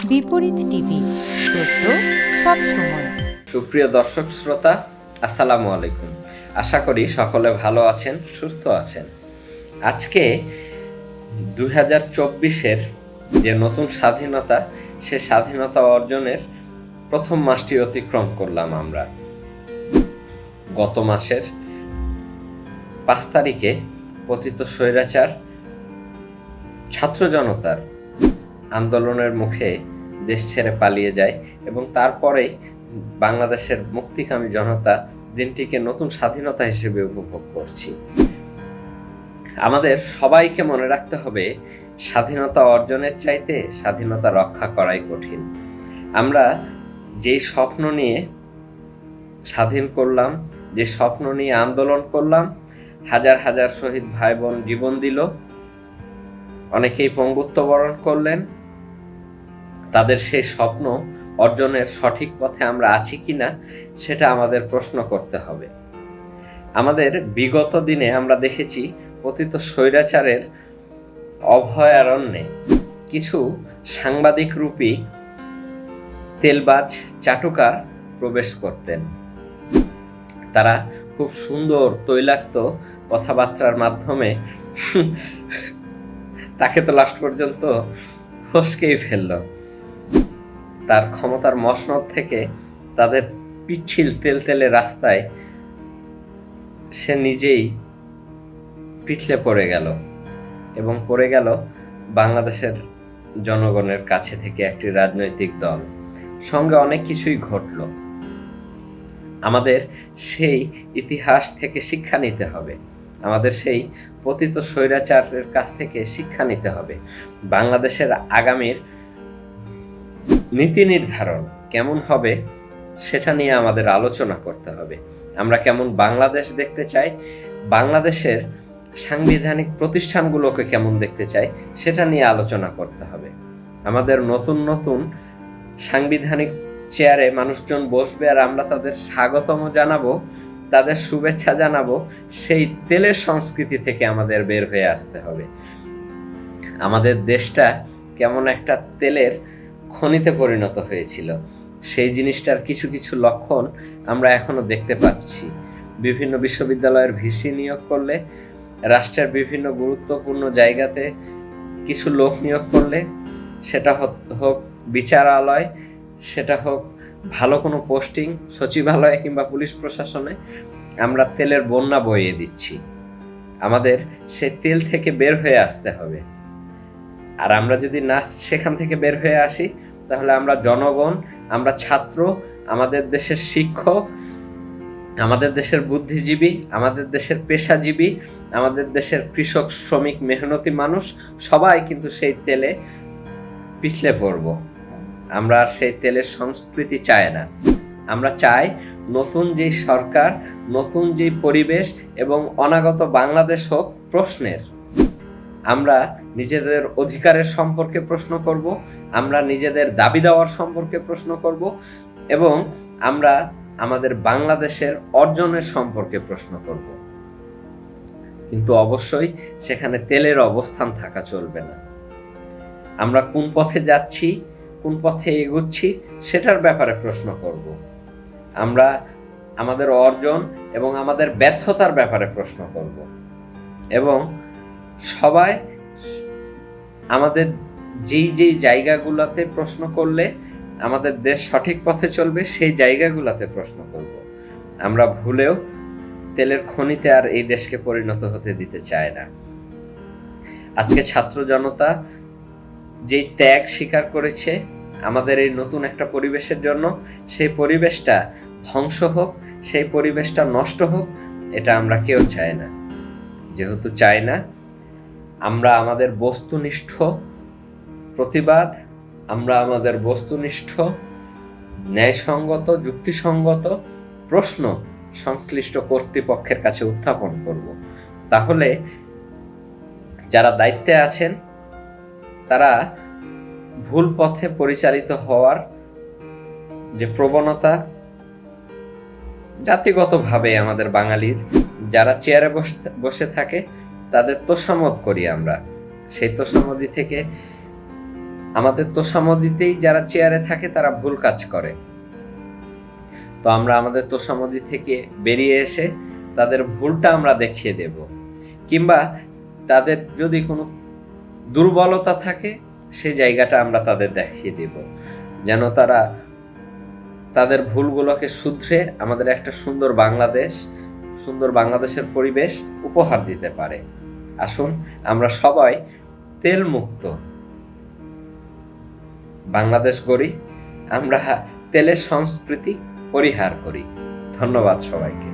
বিপরীত টিভি, সত্য সব সময়। সুপ্রিয় দর্শক শ্রোতা, আসসালামু আলাইকুম। আশা করি সকলে ভালো আছেন, সুস্থ আছেন। আজকে দুই হাজার চব্বিশের যে নতুন স্বাধীনতা, সে স্বাধীনতা অর্জনের প্রথম মাসটি অতিক্রম করলাম আমরা। গত মাসের পাঁচ তারিখে পতিত স্বৈরাচার, ছাত্র জনতার আন্দোলনের মুখে দেশ ছেড়ে পালিয়ে যায় এবং তারপরেই বাংলাদেশের মুক্তিকামী জনতা দিনটিকে নতুন স্বাধীনতা হিসেবে উপভোগ করছি। আমাদের সবাইকে মনে রাখতে হবে, স্বাধীনতা অর্জনের চাইতে স্বাধীনতা রক্ষা করাই কঠিন। আমরা যেই স্বপ্ন নিয়ে স্বাধীন করলাম, যে স্বপ্ন নিয়ে আন্দোলন করলাম, হাজার হাজার শহীদ ভাই বোন জীবন দিল, অনেকেই পঙ্গুত্ব বরণ করলেন তাদের সেই স্বপ্ন অর্জনের সঠিক পথে আমরা আছি কিনা, সেটা আমাদের প্রশ্ন করতে হবে। আমাদের বিগত দিনে আমরা দেখেছি পতিত স্বৈরাচারের অভয়ারণ্যে কিছু সাংবাদিক রূপী তেলবাজ চাটুকার প্রবেশ করতেন। তারা খুব সুন্দর, তৈলাক্ত কথাবার্তার মাধ্যমে তাকে তো লাস্ট পর্যন্ত ফসকেই ফেলল। তার ক্ষমতার মসনদ থেকে তাদের পিচ্ছিল তেল তেলে রাস্তায় সে নিজেই পিছলে পড়ে গেল এবং পড়ে গেল বাংলাদেশের জনগণের কাছে থেকে একটি রাজনৈতিক দল। সঙ্গে অনেক কিছুই ঘটল। আমাদের সেই ইতিহাস থেকে শিক্ষা নিতে হবে। আমাদের সেই পতিত স্বৈরাচারের কাছ থেকে শিক্ষা নিতে হবে। বাংলাদেশের আগামীর নীতি নির্ধারণ কেমন হবে সেটা নিয়ে আমাদের আলোচনা করতে হবে। আমরা কেমন বাংলাদেশ দেখতে চাই, বাংলাদেশের সাংবিধানিক প্রতিষ্ঠানগুলোকে কেমন দেখতে চাই সেটা নিয়ে আলোচনা করতে হবে। আমাদের নতুন নতুন সাংবিধানিক চেয়ারে মানুষজন বসবে আর আমরা তাদের স্বাগতম জানাব, তাদের শুভেচ্ছা জানাব, সেই তেলের সংস্কৃতি থেকে আমাদের বের হয়ে আসতে হবে। আমাদের দেশটা কেমন একটা তেলের খনিতে পরিণত হয়েছিল। সেই জিনিসটার কিছু কিছু লক্ষণ আমরা এখনও দেখতে পাচ্ছি। বিভিন্ন বিশ্ববিদ্যালয়ের ভিসি নিয়োগ করলে, রাষ্ট্রের বিভিন্ন গুরুত্বপূর্ণ জায়গাতে কিছু লোক নিয়োগ করলে, সেটা হোক বিচারালয়, সেটা হোক ভালো কোনো পোস্টিং, সচিবালয়ে কিংবা পুলিশ প্রশাসনে, আমরা তেলের বন্যা বইয়ে দিচ্ছি। আমাদের সে তেল থেকে বের হয়ে আসতে হবে। আর আমরা যদি না সেখান থেকে বের হয়ে আসি তাহলে আমরা জনগণ, আমরা ছাত্র, আমাদের দেশের শিক্ষক, আমাদের দেশের বুদ্ধিজীবী, আমাদের দেশের পেশাজীবী, আমাদের দেশের কৃষক, শ্রমিক, মেহনতি মানুষ, সবাই কিন্তু সেই তেলে পিছলে পড়ব। আমরা সেই তেলের সংস্কৃতি চাই না। আমরা চাই নতুন যে সরকার, নতুন যে পরিবেশ এবং অনাগত বাংলাদেশ হোক প্রশ্নের। আমরা নিজেদের অধিকারের সম্পর্কে প্রশ্ন করব, আমরা নিজেদের দাবি দেওয়ার সম্পর্কে প্রশ্ন করব এবং আমরা আমাদের বাংলাদেশের অর্জনের সম্পর্কে প্রশ্ন করব। কিন্তু অবশ্যই সেখানে তেলের অবস্থান থাকা চলবে না। আমরা কোন পথে যাচ্ছি, কোন পথে এগুচ্ছি সেটার ব্যাপারে প্রশ্ন করব। আমরা আমাদের অর্জন এবং আমাদের ব্যর্থতার ব্যাপারে প্রশ্ন করব এবং সবাই আমাদের যেই যেই জায়গাগুলোতে প্রশ্ন করলে আমাদের দেশ সঠিক পথে চলবে, সেই জায়গাগুলোতে প্রশ্ন করব। আমরা ভুলেও তেলের খনিতে আর এই দেশকে পরিণত হতে দিতে চায় না। আজকে ছাত্র জনতা যেই ত্যাগ স্বীকার করেছে আমাদের এই নতুন একটা পরিবেশের জন্য, সেই পরিবেশটা ধ্বংস হোক, সেই পরিবেশটা নষ্ট হোক, এটা আমরা কেউ চাই না। যেহেতু চাই না আমরা আমাদের বস্তুনিষ্ঠ প্রতিবাদ, আমরা আমাদের বস্তুনিষ্ঠ ন্যায়সঙ্গত, যুক্তিসঙ্গত প্রশ্ন সংশ্লিষ্ট কর্তৃপক্ষের কাছে উত্থাপন করব। তাহলে যারা দায়িত্বে আছেন, তারা ভুল পথে পরিচালিত হওয়ার যে প্রবণতা জাতিগতভাবে আমাদের বাঙালির, যারা চেয়ারে বসে থাকে তাদের তোষামত করি আমরা। সেই তোষামতি থেকে আমাদের তোষামদিতেই যারা চেয়ারে থাকে, তারা ভুল কাজ করে। তো আমরা আমাদের তোষামদি থেকে বেরিয়ে এসে তাদের ভুলটা আমরা দেখিয়ে দেব। কিংবা তাদের যদি কোনো দুর্বলতা থাকে সেই জায়গাটা আমরা তাদের দেখিয়ে দেব। যেন তারা তাদের ভুলগুলোকে শুধরে আমাদের একটা সুন্দর বাংলাদেশ, সুন্দর বাংলাদেশের পরিবেশ উপহার দিতে পারে। আসুন আমরা সবাই তেল মুক্ত বাংলাদেশ গড়ি আমরা তেলের সংস্কৃতি পরিহার করি। ধন্যবাদ সবাইকে।